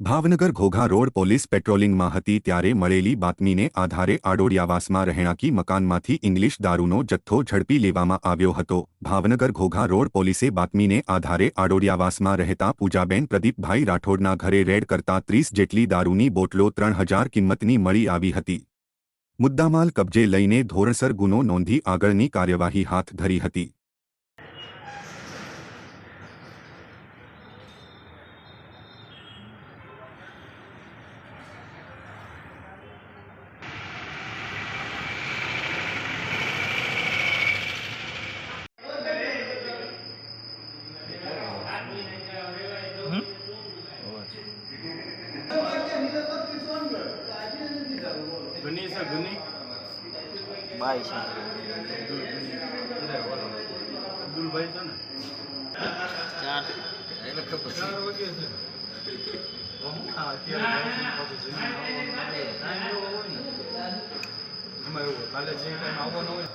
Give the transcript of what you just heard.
Bhavnagar Ghogha road police પેટ્રોલિંગમાં હતી ત્યારે મળેલી બાતમીને આધારે આડોડિયાવાસમાં રહેણાંકી મકાનમાંથી ઇંગ્લિશ દારૂનો જથ્થો ઝડપી લેવામાં આવ્યો હતો. ભાવનગર ઘોઘા રોડ પોલીસે બાતમીને આધારે આડોડિયાવાસમાં રહેતા પૂજાબેન પ્રદીપભાઈ રાઠોડના ઘરે રેડ કરતા ત્રીસ જેટલી દારૂની બોટલો ત્રણ હજાર કિંમતની મળી આવી હતી. મુદ્દામાલ કબજે લઈને ધોરણસર ગુનો નોંધી આગળની કાર્યવાહી હાથ ધરી હતી. ઘણી બાય છે. અબ્દુલભાઈ છે ને? ચાર. એટલે ખબર છે. એમાં એવું કાલે જે ટાઈમ આવવાનો હોય.